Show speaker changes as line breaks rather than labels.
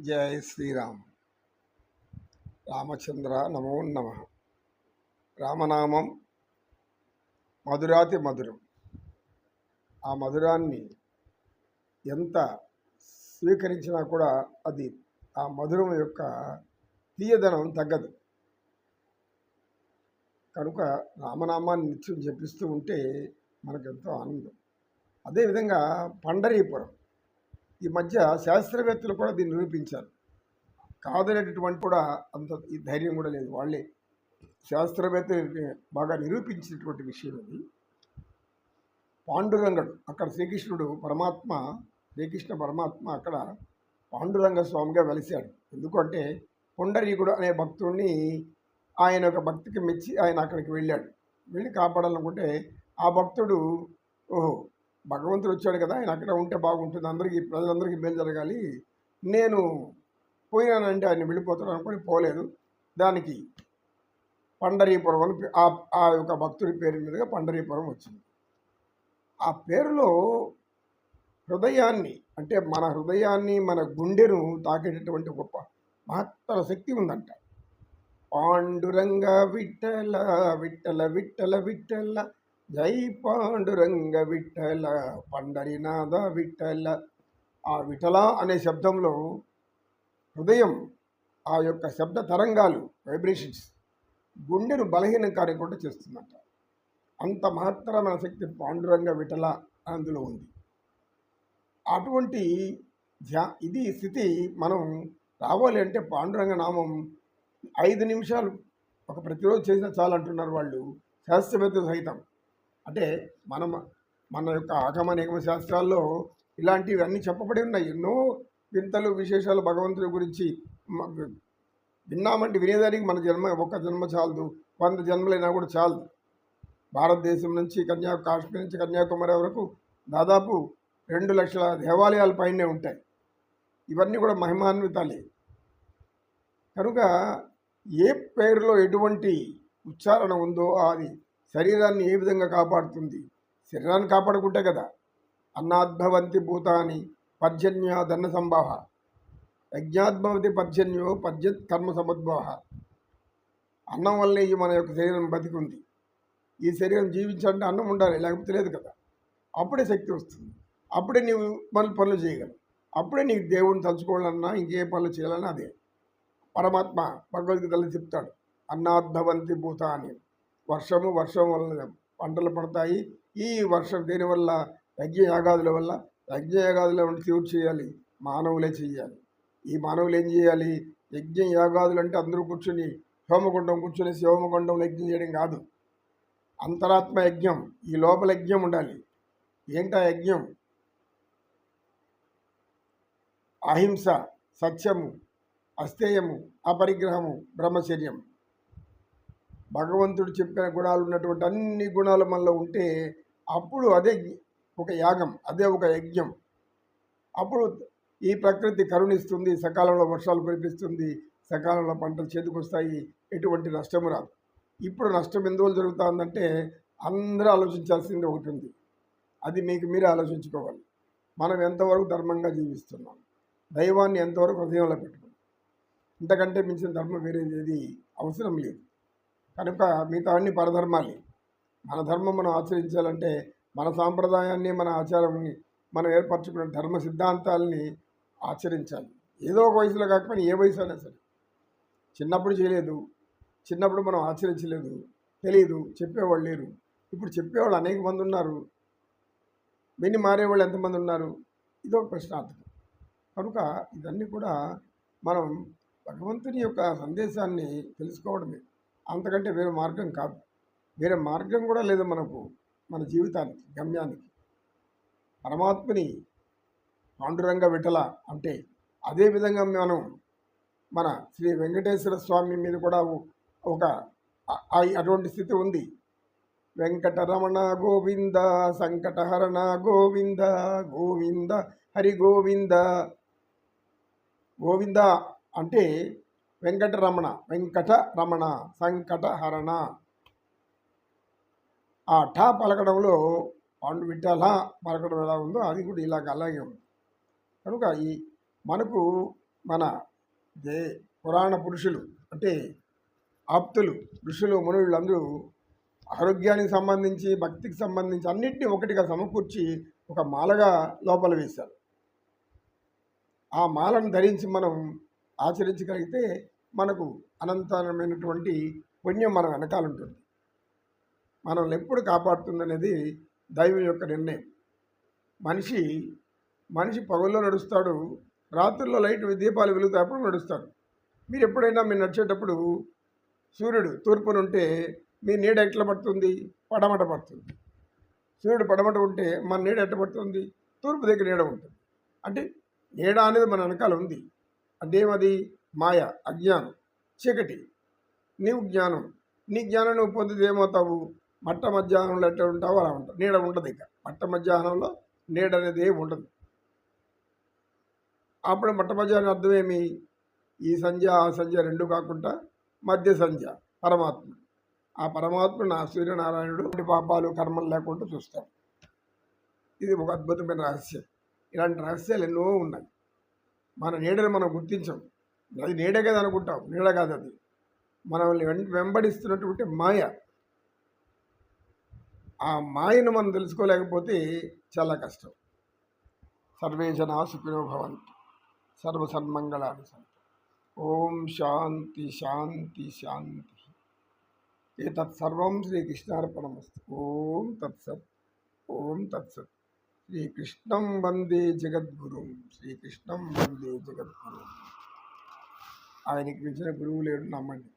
జై శ్రీరామ్. రామచంద్ర నమో నమ. రామనామం మధురాతి మధురం. ఆ మధురాన్ని ఎంత స్వీకరించినా కూడా అది ఆ మధురం యొక్క తీయదనం తగ్గదు. కనుక రామనామాన్ని నిత్యం జపిస్తూ ఉంటే మనకెంతో ఆనందం. అదేవిధంగా పండరీపురం. ఈ మధ్య శాస్త్రవేత్తలు కూడా దీన్ని నిరూపించారు. కాదనేటటువంటి కూడా అంత ఈ ధైర్యం కూడా లేదు. వాళ్ళే శాస్త్రవేత్తలు బాగా నిరూపించినటువంటి విషయం అది. పాండురంగడు అక్కడ శ్రీకృష్ణుడు పరమాత్మ శ్రీకృష్ణ పరమాత్మ అక్కడ పాండురంగ స్వామిగా వెలిశాడు. ఎందుకంటే పుండరీకుడు అనే భక్తుడిని ఆయన ఒక భక్తికి మెచ్చి ఆయన అక్కడికి వెళ్ళాడు. వెళ్ళి కాపాడాలనుకుంటే ఆ భక్తుడు ఓహో భగవంతుడు వచ్చాడు కదా ఆయన అక్కడ ఉంటే బాగుంటుంది అందరికీ ప్రజలందరికీ మేలు జరగాలి. నేను పోయినానంటే ఆయన వెళ్ళిపోతాడు అనుకొని పోలేదు. దానికి పండరీపురం అని ఆ ఆ యొక్క భక్తుడి పేరు మీదుగా పండరీపురం వచ్చింది. ఆ పేరులో హృదయాన్ని అంటే మన హృదయాన్ని మన గుండెను తాకేటటువంటి గొప్ప మహత్తర శక్తి ఉందంట. పాండురంగ విట్టల విట్టల విట్టల విట్టల జై పాండురంగ విఠల పండరినాథ విఠల. ఆ విఠల అనే శబ్దంలో హృదయం ఆ యొక్క శబ్ద తరంగాలు వైబ్రేషన్స్ గుండెను బలహీనం కానికుండా చేస్తుందంట. అంత మహత్తరమైన శక్తి పాండురంగ విఠల అందులో ఉంది. అటువంటి ధ్యా ఇది స్థితి మనం రావాలి అంటే పాండురంగ నామం ఐదు నిమిషాలు ఒక ప్రతిరోజు చేసినా చాలు అంటున్నారు వాళ్ళు. శాస్త్రవేత్త సహితం. అంటే మనం మన యొక్క ఆగమ నిగమ శాస్త్రాల్లో ఇలాంటివి అన్నీ చెప్పబడి ఉన్నాయి. ఎన్నో వింతలు విశేషాలు భగవంతుడి గురించి విన్నామంటే వినేదానికి మన జన్మ ఒక్క జన్మ చాలదు. వంద జన్మలైనా కూడా చాలదు. భారతదేశం నుంచి కన్యా కాశ్మీర్ నుంచి కన్యాకుమారి వరకు దాదాపు రెండు లక్షల దేవాలయాల పైనే ఉంటాయి. ఇవన్నీ కూడా మహిమాన్వితాలే. కనుక ఏ పేరులో ఎటువంటి ఉచ్చారణ ఉందో అది శరీరాన్ని ఏ విధంగా కాపాడుతుంది? శరీరాన్ని కాపాడుకుంటే కదా. అన్నాద్భవంతి భూతాని పర్జన్య ధన సంభవ. యజ్ఞాద్భవతి పర్జన్యో పర్జత్ కర్మ సముద్భవ. అన్నం వల్లే ఈ మన యొక్క శరీరం బతికుంది. ఈ శరీరం జీవించాలంటే అన్నం ఉండాలి లేకపోతే లేదు కదా. అప్పుడే శక్తి వస్తుంది. అప్పుడే నీవు మళ్ళీ పనులు చేయగలవు. అప్పుడే నీకు దేవుడిని తలుచుకోవాలన్నా ఇంకే పనులు చేయాలన్నా అదే. పరమాత్మ భగవద్గీతలో చెప్తాడు అన్నాద్భవంతి భూత అని వర్షము వర్షం వల్ల పంటలు పడతాయి. ఈ వర్షం దేనివల్ల యజ్ఞయాగాదుల వల్ల. యజ్ఞయాగాదుల ఉండి తీర్చి చేయాలి. మానవులే చేయాలి. ఈ మానవులు ఏం చేయాలి? యజ్ఞ యాగాదులు అంటే అందరూ కూర్చొని హోమగుండం కూర్చొని శివమగుండంలో యజ్ఞం చేయడం కాదు. అంతరాత్మ యజ్ఞం. ఈ లోపల యజ్ఞం ఉండాలి. ఏంటా యజ్ఞం? అహింస సత్యము అస్థేయము అపరిగ్రహము బ్రహ్మచర్యం భగవంతుడు చెప్పిన గుణాలు ఉన్నటువంటి అన్ని గుణాలు మనలో ఉంటే అప్పుడు అదే ఒక యాగం అదే ఒక యజ్ఞం. అప్పుడు ఈ ప్రకృతి కరుణిస్తుంది సకాలంలో వర్షాలు కురిపిస్తుంది సకాలంలో పంటలు చేతికొస్తాయి ఎటువంటి నష్టము రాదు. ఇప్పుడు నష్టం ఎందువల్ల జరుగుతుందంటే అందరూ ఆలోచించాల్సింది ఒకటి ఉంది. అది మీకు మీరే ఆలోచించుకోవాలి. మనం ఎంతవరకు ధర్మంగా జీవిస్తున్నాం? దైవాన్ని ఎంతవరకు హృదయంలో పెట్టుకున్నాం? ఇంతకంటే మించిన ధర్మం వేరేది అవసరం లేదు. కనుక మిగతా అన్ని పరధర్మాలే. మన ధర్మం మనం ఆచరించాలంటే మన సాంప్రదాయాన్ని మన ఆచారాన్ని మనం ఏర్పరచుకున్న ధర్మ సిద్ధాంతాలని ఆచరించాలి. ఏదో ఒక వయసులో కాకపోయినా ఏ వయసు అయినా సరే. చిన్నప్పుడు చేయలేదు చిన్నప్పుడు మనం ఆచరించలేదు తెలియదు చెప్పేవాళ్ళు లేరు. ఇప్పుడు చెప్పేవాళ్ళు అనేక మంది ఉన్నారు. విని మారేవాళ్ళు ఎంతమంది ఉన్నారు? ఇదొక ప్రశ్నార్థకం. కనుక ఇవన్నీ కూడా మనం భగవంతుని యొక్క సందేశాన్ని తెలుసుకోవడమే. అంతకంటే వేరే మార్గం కాదు. వేరే మార్గం కూడా లేదు మనకు మన జీవితానికి గమ్యానికి. పరమాత్మని పాండురంగ విఠల అంటే అదే విధంగా మనం మన శ్రీ వెంకటేశ్వర స్వామి మీద కూడా ఒక ఆ- అటువంటి స్థితి ఉంది. వెంకటరమణ గోవింద సంకటహరణ గోవింద గోవింద హరి గోవింద. గోవింద అంటే వెంకటరమణ వెంకటరమణ సంకటహరణ. ఆ ఠా పలకడంలో పాండు విఠల పలకడం ఎలా ఉందో అది కూడా ఇలాగ అలాగే ఉంది. కనుక ఈ మనకు మన దే పురాణ పురుషులు అంటే ఆప్తులు ఋషులు మునులందరూ ఆరోగ్యానికి సంబంధించి భక్తికి సంబంధించి అన్నింటినీ ఒకటిగా సమకూర్చి ఒక మాలగా లోపల వేశారు. ఆ మాలను ధరించి మనం ఆచరించగలిగితే మనకు అనంతమైనటువంటి పుణ్యం మన వెనకాల ఉంటుంది. మనల్ని ఎప్పుడు కాపాడుతుందనేది దైవం యొక్క నిర్ణయం. మనిషి మనిషి పగుల్లో నడుస్తాడు రాత్రుల్లో లైట్ దీపాలు వెలుగుతాయప్పుడు నడుస్తాడు. మీరు ఎప్పుడైనా మీరు నడిచేటప్పుడు సూర్యుడు తూర్పున ఉంటే మీ నీడ ఎట్లా పడుతుంది? పడమట పడుతుంది. సూర్యుడు పడమట ఉంటే మన నీడ ఎట్ట పడుతుంది? తూర్పు దగ్గర నీడ ఉంటుంది. అంటే నీడ అనేది మన వెనకాల ఉంది. అదేమది? మాయ అజ్ఞానం చీకటి. నీవు జ్ఞానం. నీ జ్ఞానం నువ్వు పొందితే ఏమవుతావు? మట్ట మధ్యాహ్నంలో ఎట్లా ఉంటావో అలా ఉంటావు. నీడ ఉండదు ఇక. మట్ట మధ్యాహ్నంలో నీడ అనేది ఏమి ఉండదు. అప్పుడు మట్ట మధ్యాహ్నం అర్థమేమి ఈ సంధ్య ఆ సంధ్య రెండు కాకుండా మధ్య సంధ్య పరమాత్మ. ఆ పరమాత్మ నా సూర్యనారాయణుడు పాపాలు కర్మలు లేకుండా చూస్తాడు. ఇది ఒక అద్భుతమైన రహస్యం. ఇలాంటి రహస్యాలు ఎన్నో ఉన్నాయి. మన నీడని మనం గుర్తించాం. అది నీడ కదా అనుకుంటాం. నీడ కాదు అది. మనల్ని వెం వెంబడిస్తున్నటువంటి మాయ. ఆ మాయను మనం తెలుసుకోలేకపోతే చాలా కష్టం. సర్వే జనా సుఖినో భవంతు. సర్వ సంతు. ఓం శాంతి శాంతి శాంతి. ఏతత్ సర్వం శ్రీకృష్ణార్పణమస్తు ఓం తత్సత్. ఓం తత్సత్. శ్రీకృష్ణం వందే జగద్గురు. శ్రీకృష్ణం వందే జగద్గురు. ఆయనకి మించిన గురువు లేడు నమ్మండి.